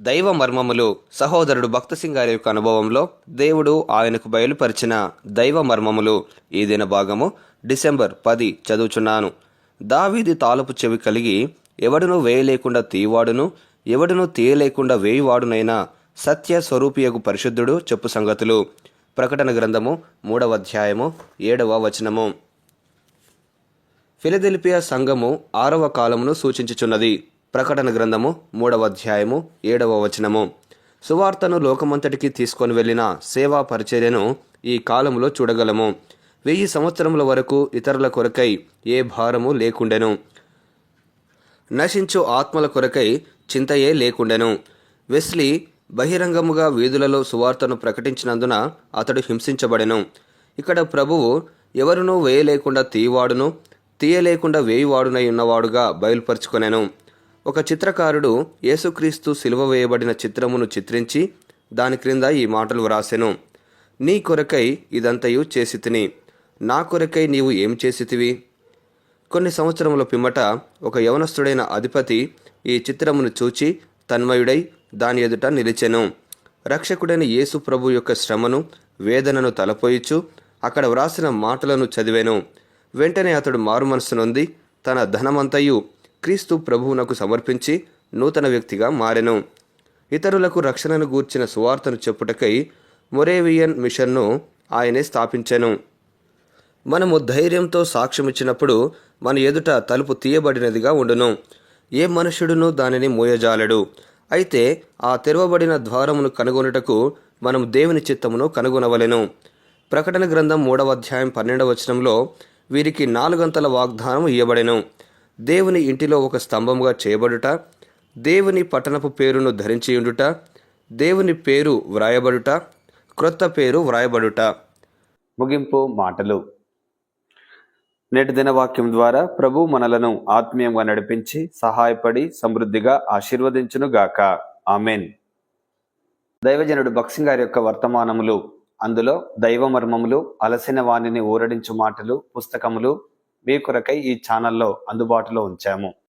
దైవ మర్మములు సహోదరుడు భక్త సింగారి యొక్క అనుభవంలో దేవుడు ఆయనకు బయలుపరిచిన దైవ మర్మములు ఈ దిన భాగము డిసెంబర్ పది చదువుచున్నాను. దావీది తాలపు చెవి కలిగి ఎవడును వేయలేకుండా తీవాడును ఎవడును తీయలేకుండా వేయువాడునైనా సత్య స్వరూపియగు పరిశుద్ధుడు చెప్పు సంగతులు. ప్రకటన గ్రంథము మూడవ అధ్యాయము ఏడవ వచనము. ఫిలదెల్పియా సంఘము ఆరవ కాలమును సూచించుచున్నది. ప్రకటన గ్రంథము మూడవ అధ్యాయము ఏడవ వచనము. సువార్తను లోకమంతటికి తీసుకొని వెళ్ళిన సేవా పరిచర్యను ఈ కాలంలో చూడగలము. వెయ్యి సంవత్సరముల వరకు ఇతరుల కొరకై ఏ భారము లేకుండెను. నశించు ఆత్మల కొరకై చింతయే లేకుండెను. వెస్లీ బహిరంగముగా వీధులలో సువార్తను ప్రకటించినందున అతడు హింసించబడెను. ఇక్కడ ప్రభువు ఎవరునూ వేయలేకుండా తీయవాడును తీయలేకుండా వేయువాడునై ఉన్నవాడుగా బయలుపరుచుకొనెను. ఒక చిత్రకారుడు యేసుక్రీస్తు సిలువ వేయబడిన చిత్రమును చిత్రించి దాని క్రింద ఈ మాటలు వ్రాసెను. నీ కొరకై ఇదంతయు చేసి తిని నా కొరకై నీవు ఏం చేసితివి కొన్ని సంవత్సరముల పిమ్మట ఒక యవనస్తుడైన అధిపతి ఈ చిత్రమును చూచి తన్మయుడై దాని ఎదుట నిలిచెను. రక్షకుడైన యేసు ప్రభు యొక్క శ్రమను వేదనను తలపోయిచు అక్కడ వ్రాసిన మాటలను చదివాను. వెంటనే అతడు మారు నొంది తన ధనమంతయు క్రీస్తు ప్రభువునకు సమర్పించి నూతన వ్యక్తిగా మారెను. ఇతరులకు రక్షణను గూర్చిన సువార్తను చెప్పుటకై మొరేవియన్ మిషన్ను ఆయనే స్థాపించెను. మనము ధైర్యంతో సాక్ష్యం ఇచ్చినప్పుడు మన ఎదుట తలుపు తీయబడినదిగా ఉండును. ఏ మనుష్యుడును దానిని మోయజాలడు. అయితే ఆ తెరవబడిన ద్వారమును కనుగొనుటకు మనం దేవుని చిత్తమును కనుగొనవలెను. ప్రకటన గ్రంథం మూడవ అధ్యాయం పన్నెండవ వచనంలో వీరికి నాలుగంతల వాగ్దానం ఇయ్యబడెను. దేవుని ఇంటిలో ఒక స్తంభముగా చేయబడుట దేవుని పట్టణపు పేరును ధరించి ఉండుట దేవుని పేరు వ్రాయబడుట క్రొత్త పేరు వ్రాయబడుట. ముగింపు మాటలు. నేటి దినవాక్యం ద్వారా ప్రభు మనలను ఆత్మీయంగా నడిపించి సహాయపడి సమృద్ధిగా ఆశీర్వదించును గాక. ఆమెన్. దైవజనుడు బక్సింగ్ గారి యొక్క వర్తమానములు అందులో దైవ మర్మములు అలసిన వాణిని ఊరడించు మాటలు పుస్తకములు మీ కొరకై ఈ ఛానల్లో అందుబాటులో ఉంచాము.